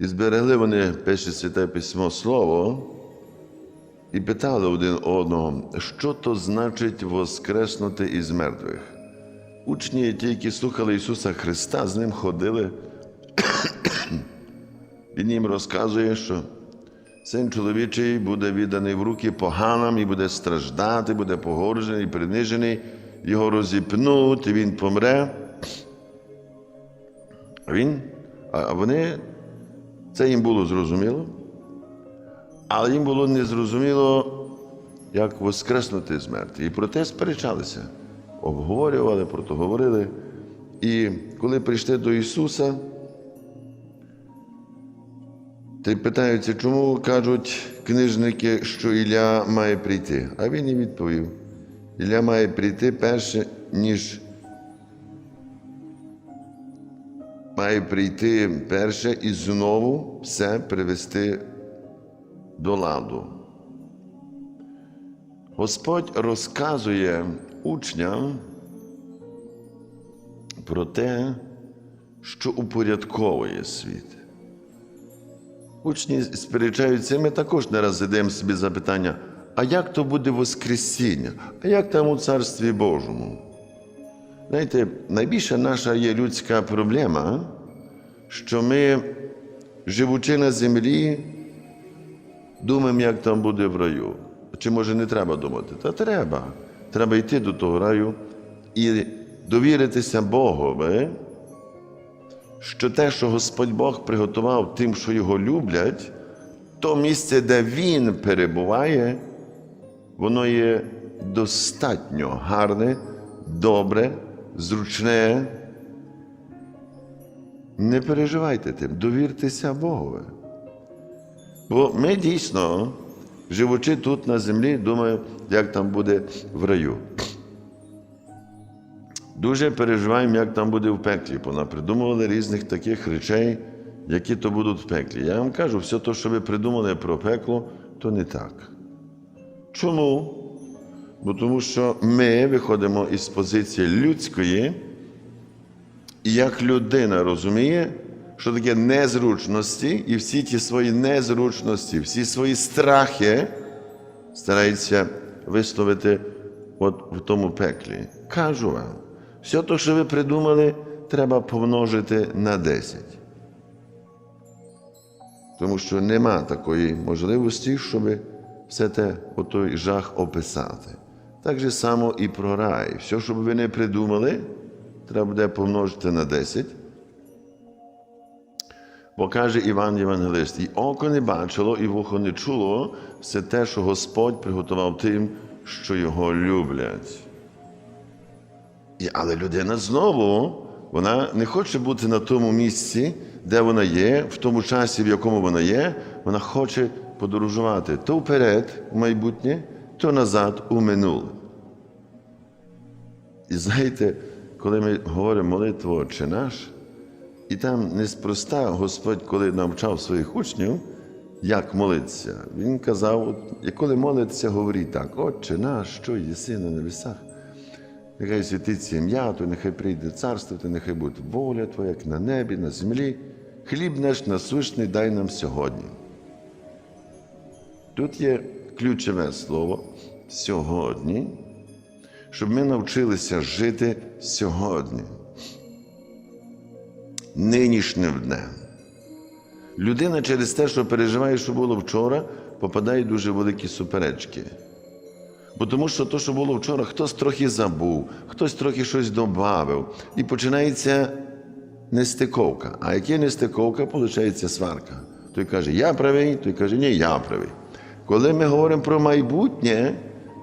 І зберегли вони пише святе письмо Слово і питали один одного, що то значить воскреснути із мертвих. Учні, ті, які слухали Ісуса Христа, з ним ходили. Він їм розказує, що син чоловічий буде відданий в руки поганам і буде страждати, буде погоржений, принижений, його розіпнуть, і він помре. А він, а вони, це їм було зрозуміло, але їм було незрозуміло, як воскреснути з мертвих. І про те сперечалися, обговорювали, про то говорили. І коли прийшли до Ісуса, й питаються, чому кажуть книжники, що Ілля має прийти. А він і відповів: Ілля має прийти перше, ніж має прийти перше і знову все привести до ладу. Господь розказує учням про те, що упорядковує світ. Учні сперечаються, ми також не раз задаємо собі запитання, а як то буде Воскресіння? А як там у Царстві Божому? Знаєте, найбільша наша є людська проблема, що ми, живучи на землі, думаємо, як там буде в раю. Чи може не треба думати? Та треба. Треба йти до того раю і довіритися Богові, що те, що Господь Бог приготував тим, що його люблять, то місце, де Він перебуває, воно є достатньо гарне, добре, зручне. Не переживайте тим, довіртеся Богові. Бо ми дійсно, живучи тут на землі, думаємо, як там буде в раю. Дуже переживаємо, як там буде в пеклі, бо придумували різних таких речей, які то будуть в пеклі. Я вам кажу, все те, що ви придумали про пекло, то не так. Чому? Бо тому що ми виходимо із позиції людської, і як людина розуміє, що таке незручності, і всі ті свої незручності, всі свої страхи старається висловити от в тому пеклі. Кажу вам, все те, що ви придумали, треба помножити на 10. Тому що нема такої можливості, щоб все те, отой жах описати. Так же само і про рай. Все, що ви не придумали, треба буде помножити на 10. Бо каже Іван Євангелист, і око не бачило, і вухо не чуло все те, що Господь приготував тим, що його люблять. І, але людина знову вона не хоче бути на тому місці, де вона є, в тому часі, в якому вона є, вона хоче подорожувати то вперед, у майбутнє, то назад у минуле. І знаєте, коли ми говоримо молитву Отче наш, і там неспроста Господь, коли навчав своїх учнів, як молитися, Він казав, і коли молиться, говоріть так, Отче наш, що єси на небесах. Нехай святиться ім'я, то нехай прийде царство, то нехай буде воля Твоя, як на небі, на землі. Хліб наш насущний дай нам сьогодні. Тут є ключове слово сьогодні, щоб ми навчилися жити сьогодні, нинішнім днем. Людина через те, що переживає, що було вчора, попадає в дуже великі суперечки. Бо тому що то, що було вчора, хтось трохи забув, хтось трохи щось додав. І починається нестиковка. А як є нестиковка, виходить сварка. Той каже, я правий, той каже, ні, я правий. Коли ми говоримо про майбутнє,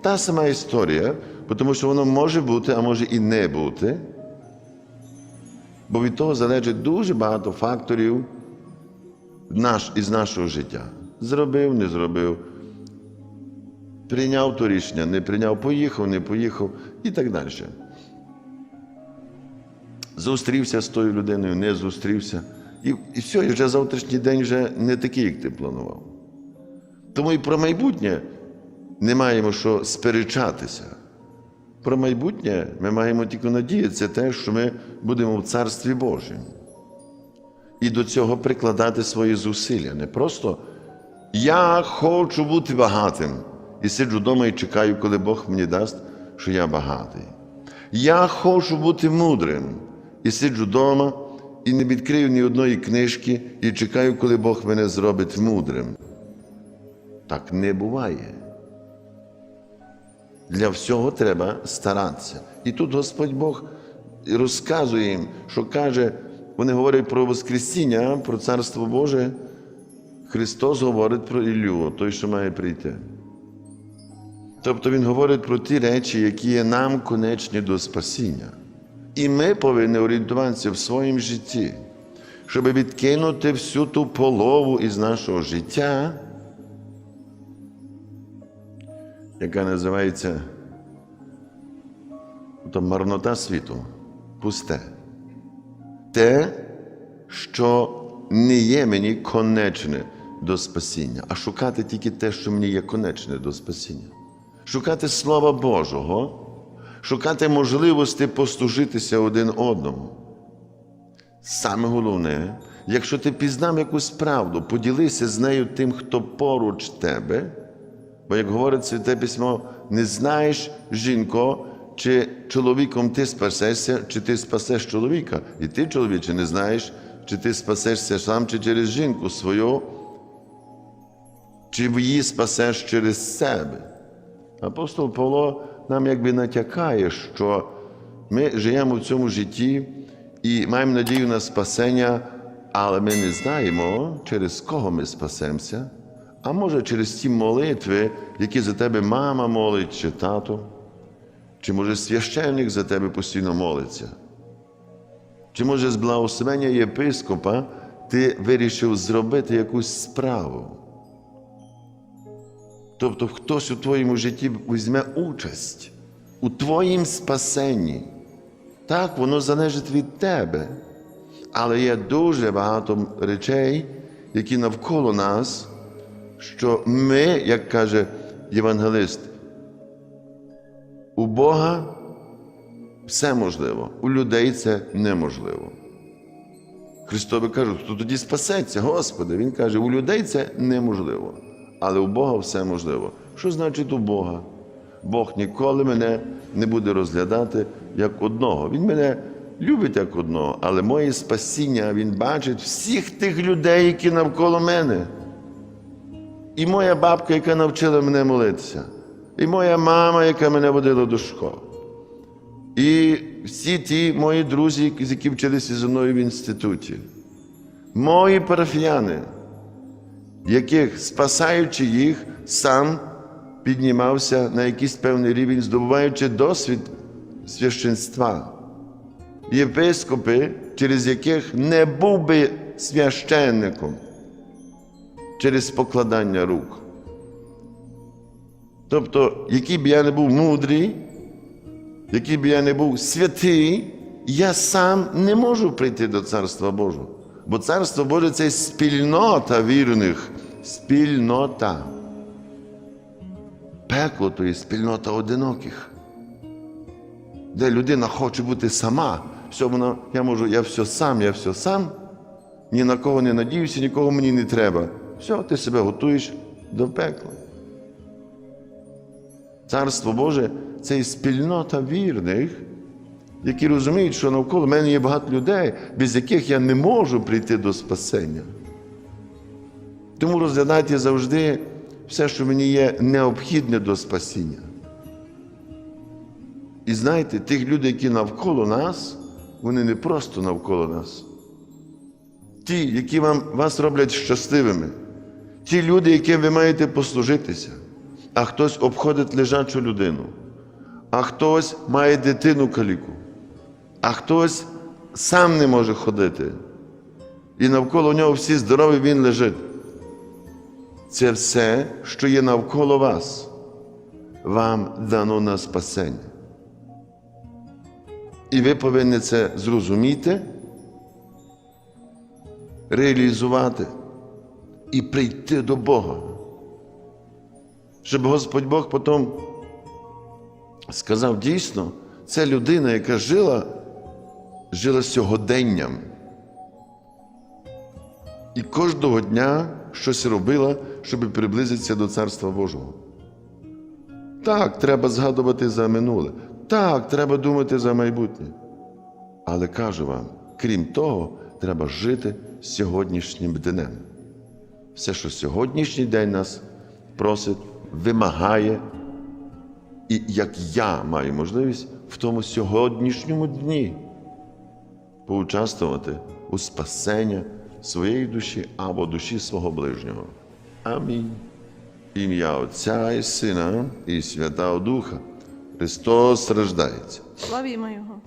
та сама історія, тому що воно може бути, а може і не бути. Бо від того залежить дуже багато факторів наш, із нашого життя. Зробив, не зробив прийняв то рішення, не прийняв, поїхав, не поїхав і так далі. Зустрівся з тою людиною, не зустрівся. І, і все, і вже завтрашній день вже не такий, як ти планував. Тому і про майбутнє не маємо що сперечатися. Про майбутнє ми маємо тільки надіятися те, що ми будемо в Царстві Божому. і до цього прикладати свої зусилля. Не просто я хочу бути багатим і сиджу вдома і чекаю, коли Бог мені дасть, що я багатий. Я хочу бути мудрим і сиджу вдома і не відкрию ні одної книжки і чекаю, коли Бог мене зробить мудрим. Так не буває. Для всього треба старатися. І тут Господь Бог розказує їм, що каже, вони говорять про Воскресіння, про Царство Боже. Христос говорить про Іллю, той, що має прийти. Тобто Він говорить про ті речі, які є нам конечні до спасіння. І ми повинні орієнтуватися в своєму житті, щоб відкинути всю ту полову із нашого життя, яка називається то марнота світу, пусте. Те, що не є мені конечне до спасіння, а шукати тільки те, що мені є конечне до спасіння. Шукати Слова Божого, шукати можливості послужитися один одному. Саме головне, якщо ти пізнав якусь правду, поділися з нею тим, хто поруч тебе. Бо, як говорить Святе Письмо, не знаєш, жінко, чи чоловіком ти спасешся, чи ти спасеш чоловіка. І ти, чоловіче, не знаєш, чи ти спасешся сам, чи через жінку свою, чи її спасеш через себе. Апостол Павло нам якби натякає, що ми живемо в цьому житті і маємо надію на спасення, але ми не знаємо, через кого ми спасемося. А може через ті молитви, які за тебе мама молить чи тато, чи може священник за тебе постійно молиться, чи може з благословення єпископа ти вирішив зробити якусь справу. Тобто хтось у твоєму житті візьме участь у твоїм спасенні. Так, воно залежить від тебе. Але є дуже багато речей, які навколо нас, що ми, як каже євангелист, у Бога все можливо, у людей це неможливо. Христові кажуть, хто тоді спасеться, Господи, Він каже, у людей це неможливо, але у Бога все можливо. Що значить у Бога? Бог ніколи мене не буде розглядати як одного. Він мене любить як одного, але моє спасіння Він бачить всіх тих людей, які навколо мене. І моя бабка, яка навчила мене молитися, і моя мама, яка мене водила до школи. І всі ті мої друзі, які вчилися зі мною в інституті, мої парафіяни, яких, спасаючи їх, сам піднімався на якийсь певний рівень, здобуваючи досвід священства. Єпископи, через яких не був би священником через покладання рук. Тобто, який б я не був мудрий, який б я не був святий, я сам не можу прийти до Царства Божого. Бо Царство Боже це спільнота вірних, спільнота. Пекло то є спільнота одиноких, де людина хоче бути сама. Все вона, я можу, я все сам, я все сам, ні на кого не надіюся, нікого мені не треба. Все, ти себе готуєш до пекла. Царство Боже це і спільнота вірних, які розуміють, що навколо мене є багато людей, без яких я не можу прийти до спасення. Тому розглядайте завжди все, що мені є необхідне до спасіння. І знаєте, тих людей, які навколо нас, вони не просто навколо нас. Ті, які вам, вас роблять щасливими, ті люди, яким ви маєте послужитися, а хтось обходить лежачу людину, а хтось має дитину каліку, а хтось сам не може ходити. І навколо нього всі здорові, він лежить. Це все, що є навколо вас, вам дано на спасення. І ви повинні це зрозуміти, реалізувати і прийти до Бога. Щоб Господь Бог потім сказав дійсно, це людина, яка жила, жила сьогоденням. і кожного дня щось робила, щоб приблизитися до Царства Божого. Так, треба згадувати за минуле. Так, треба думати за майбутнє. Але кажу вам, крім того, треба жити сьогоднішнім днем. Все, що сьогоднішній день нас просить, вимагає, і як я маю можливість в тому сьогоднішньому дні поучаствувати у спасення своєї душі або душі свого ближнього. Амінь. Ім'я Отця і Сина і Святого Духа. Христос страждається. Славімо Його.